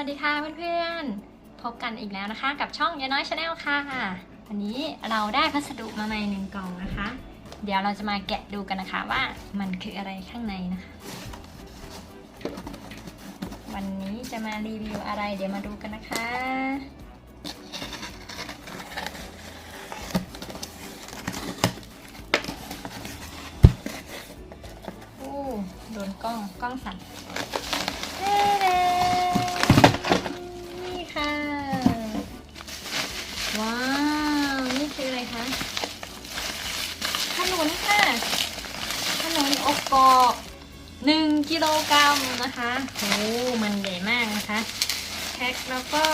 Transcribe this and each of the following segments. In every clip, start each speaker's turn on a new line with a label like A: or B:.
A: วัสดีค่ะเพื่อนๆ พบกันอีกแล้วนะคะกับช่องยาน้อยชาแนลค่ะ วันนี้เราได้พัสดุมาใหม่หนึ่งกล่องนะคะ เดี๋ยวเราจะมาแกะดูกันนะคะว่ามันคืออะไรข้างในนะคะ วันนี้จะมารีวิวอะไรเดี๋ยวมาดูกันนะคะ โอ้โดนกล้องกล้องสั่น กิโลกรัมนะคะโอ้มันใหญ่มากนะคะแพ็คแล้วก็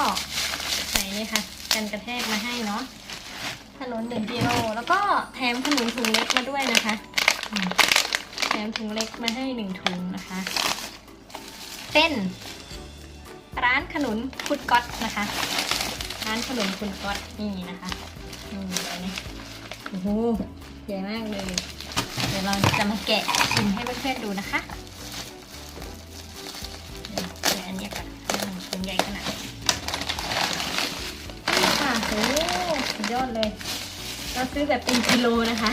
A: ใส่นี่ค่ะ กันกระแทกมาให้เนาะขนุนหนึ่งกิโลแล้วก็แถมขนุนถุงเล็กมาด้วยนะคะ แถมถุงเล็กมาให้หนึ่งถุงนะคะ เป็นร้านขนุนคุณก๊อตนะคะ ร้านขนุนคุณก๊อตนี่นะคะนี่เลยนะโอ้โหใหญ่มากเลย เดี๋ยวเราจะมาแกะชิมให้เพื่อนๆดูนะคะ อดเลย เราซื้อแบบเป็นกิโลนะคะ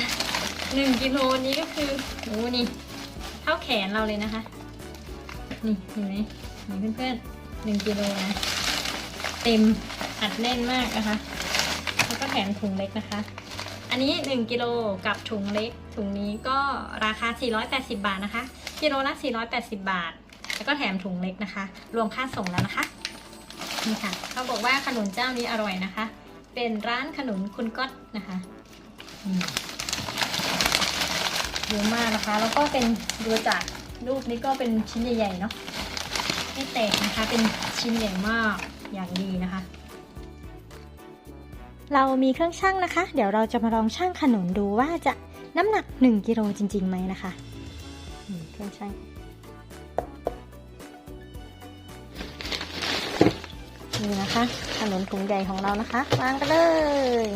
A: หนึ่งกิโลนี้ก็คือโอ้นี่ เท่าแขนเราเลยนะคะ นี่เห็นไหมนี่เพื่อนๆหนึ่งกิโลนะเต็มอัดแน่นมากนะคะ แล้วก็แถมถุงเล็กนะคะ อันนี้ 1กิโลกับถุงเล็ก ถุงนี้ก็ราคา 480 บาทนะคะ กิโลละ 480 บาท แล้วก็แถมถุงเล็กนะคะ รวมค่าส่งแล้วนะคะ นี่ค่ะ เขาบอกว่าขนุนเจ้านี้อร่อยนะคะ เป็นร้านขนุนคุณก๊อตนะคะอืมเยอะมากนะคะ แล้วก็เป็นดูจากรูปนี้ก็เป็นชิ้นใหญ่ๆเนาะไม่แตกนะคะ เป็นชิ้นใหญ่มากอย่างดีนะคะ
B: เรามีเครื่องชั่งนะคะ เดี๋ยวเราจะมาลองชั่งขนุนดูว่าจะน้ำหนัก 1กิโลจริงๆไหมนะคะเครื่องชั่ง นี่นะคะขนุนถุงใหญ่ของเรานะคะ วางกันเลย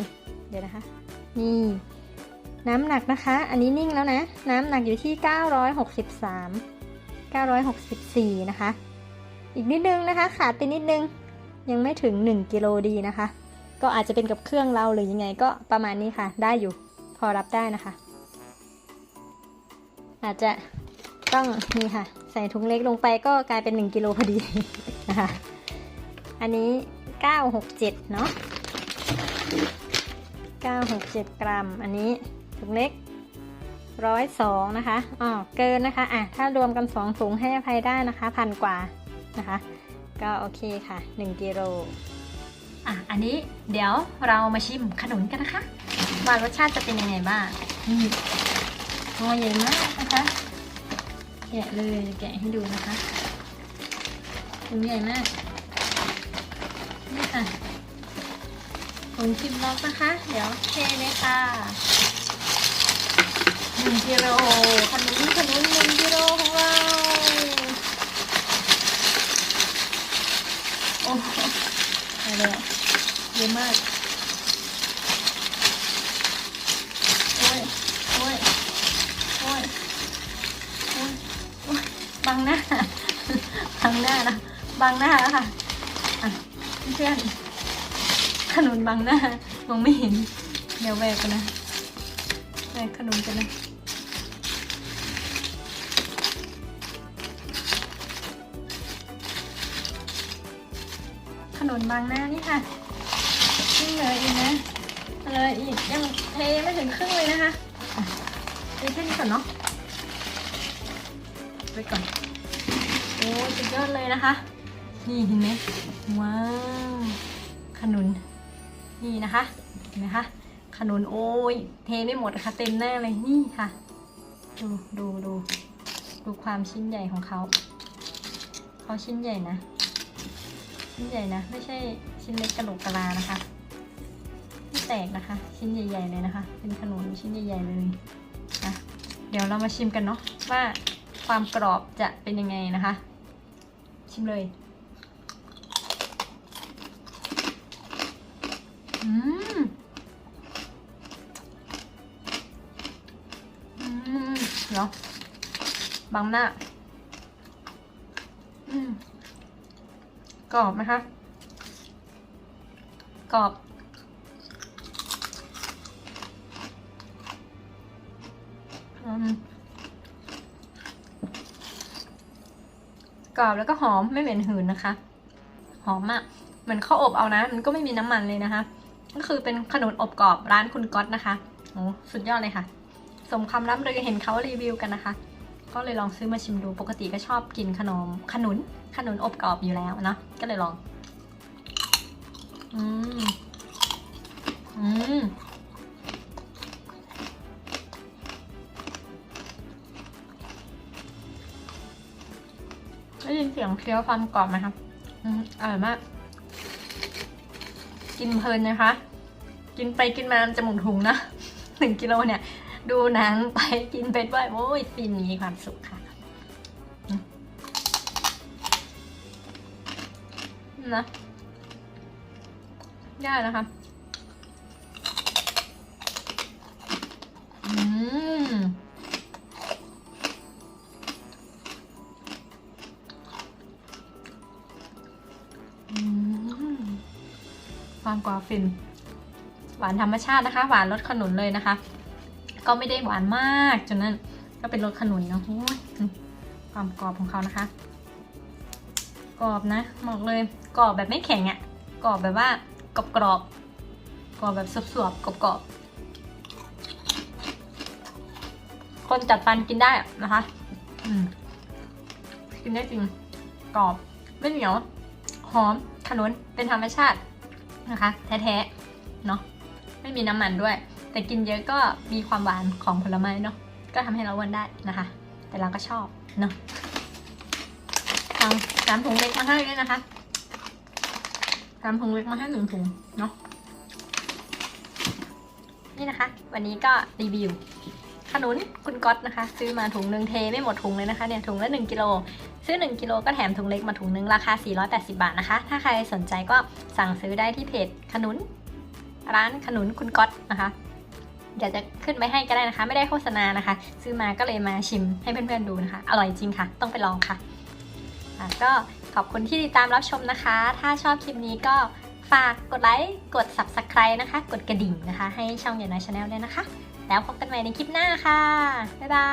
B: เดี๋ยวนะคะ นี่น้ำหนักนะคะ อันนี้นิ่งแล้วนะ น้ำหนักอยู่ที่ 963 964 นะคะ อีกนิดนึงนะคะ ขาดไปนิดนึง ยังไม่ถึง 1 กิโลดีนะคะ ก็อาจจะเป็นกับเครื่องเราหรือยังไงก็ประมาณนี้ค่ะ ได้อยู่ พอรับได้นะคะ อาจจะต้องนี่ค่ะ ใส่ถุงเล็กลงไปก็กลายเป็น 1 กิโลพอดีนะคะ อันนี้ 967 เนาะ967 กรัม อันนี้ถุงเล็ก102นะคะอ๋อเกินนะคะ อะ ถ้ารวมกัน2ถุงให้อภัยได้นะคะ พันกว่านะคะ ก็โอเคค่ะ1กิโล
A: อะ อันนี้เดี๋ยวเรามาชิมขนุนกันนะคะ ว่ารสชาติจะเป็นยังไงบ้างนี่ตัวใหญ่มากนะคะ แกะเลย แกะให้ดูนะคะถุงใหญ่มาก ค่ะถุงชิมล็อกนะคะ เดี๋ยวเทเลยค่ะหนึ่งกิโลขนุนขนุนหนึ่งกิโลของเราโอ้โหไปเลยเยอะมากโอ้ยโอ้ยโอ้ยโอ้ยโอ้ยบังหน้าบังหน้านะบังหน้าแล้วค่ะ เพื่อนขนุนบังหน้ามองไม่เห็น เดี๋ยวแวกกันนะแวกขนุนกันนะขนุนบางหน้านี่ค่ะยิ่งเลยอีกนะเลยอีกยังเทไม่ถึงครึ่งเลยนะคะอะเทแค่นี้ก่อนเนาะไว้ก่อนโอ้สุดยอดเลยนะคะ นี่เห็นไหมว้าวขนุน นี่นะคะเห็นไหมคะขนุนโอ้ยเทไม่หมดค่ะเต็มหน้าเลยนี่ค่ะ ดูดูดูดูความชิ้นใหญ่ของเขาเขาชิ้นใหญ่นะ ชิ้นใหญ่นะ ไม่ใช่ชิ้นเล็กกระโหลกกะลานะคะไม่แตกนะคะ ชิ้นใหญ่ๆเลยนะคะ เป็นขนุนชิ้นใหญ่ๆเลยนะเดี๋ยวเรามาชิมกันเนาะว่าความกรอบจะเป็นยังไงนะคะ ชิมเลย อืมอืมเนาะบังหน้า อืม
B: กรอบนะคะกรอบอืมกรอบแล้วก็หอมไม่เหม็นหืนนะคะ หอมอะเหมือนข้าวอบเอานะ มันก็ไม่มีน้ำมันเลยนะคะ ก็คือเป็นขนมอบกรอบร้านคุณก๊อตนะคะโอ้สุดยอดเลยค่ะ สมคำร่ำลือเห็นเขารีวิวกันนะคะ ก็เลยลองซื้อมาชิมดูปกติก็ชอบกินขนมขนุนขนุนอบกรอบอยู่แล้วเนะก็เลยลอง อืมอืมได้ยินเสียงเคี้ยวความกรอบไหมคะอืมอร่อยมาก กินเพลินนะคะ กินไปกินมาจะหมุนถุงนะหนึ่งกิโลเนี่ย ดูหนังไปกินไปด้วยโอ้ยฟินมีความสุขค่ะนะได้นะคะ อืมามกรอบฟิน หวานธรรมชาตินะคะ หวานรสขนุนเลยนะคะ ก็ไม่ได้หวานมากจนนั้นก็เป็นรสขนุนเนาะความกรอบของเขานะคะ กรอบนะบอกเลยกรอบแบบไม่แข็งอะ่ะกรอบแบบว่ากรอบกรอบกรอบแบบสวบๆกรอบกรอบๆคนจัดฟันกินได้นะคะกินได้จริงกรอบไม่เหนียวหอมขนุนเป็นธรรมชาติ นะคะ แท้ๆเนาะไม่มีน้ำมันด้วย แต่กินเยอะก็มีความหวานของผลไม้เนาะก็ทำให้เราอ้วนได้นะคะ แต่เราก็ชอบเนาะทำสามถุงเล็กมาให้ด้วยนะคะสามถุงเล็กมาให้หนึ่งถุงเนาะนี่นะคะ วันนี้ก็รีวิว ขนุนคุณก๊อตนะคะ ซื้อมาถุงหนึ่งเทไม่หมดถุงเลยนะคะเนี่ยถุงละ1กิโลซื้อ 1กิโลก็แถมถุงเล็กมาถุงนึงราคา 480 บาทนะคะ ถ้าใครสนใจก็สั่งซื้อได้ที่เพจขนุน ร้านขนุนคุณก๊อตนะคะเดี๋ยวจะขึ้นไปให้ก็ได้นะคะ ไม่ได้โฆษณานะคะ ซื้อมาก็เลยมาชิมให้เพื่อนๆดูนะคะ อร่อยจริงค่ะ ต้องไปลองค่ะก็ขอบคุณที่ติดตามรับชมนะคะ ถ้าชอบคลิปนี้ก็ฝากกดไลค์ กด subscribe นะคะ กดกระดิ่งนะคะ ให้ช่องเยนน้อยชาแนลด้วยนะคะ แล้วพบกันใหม่ในคลิปหน้าค่ะ บ๊ายบา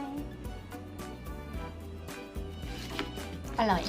B: ย อร่อย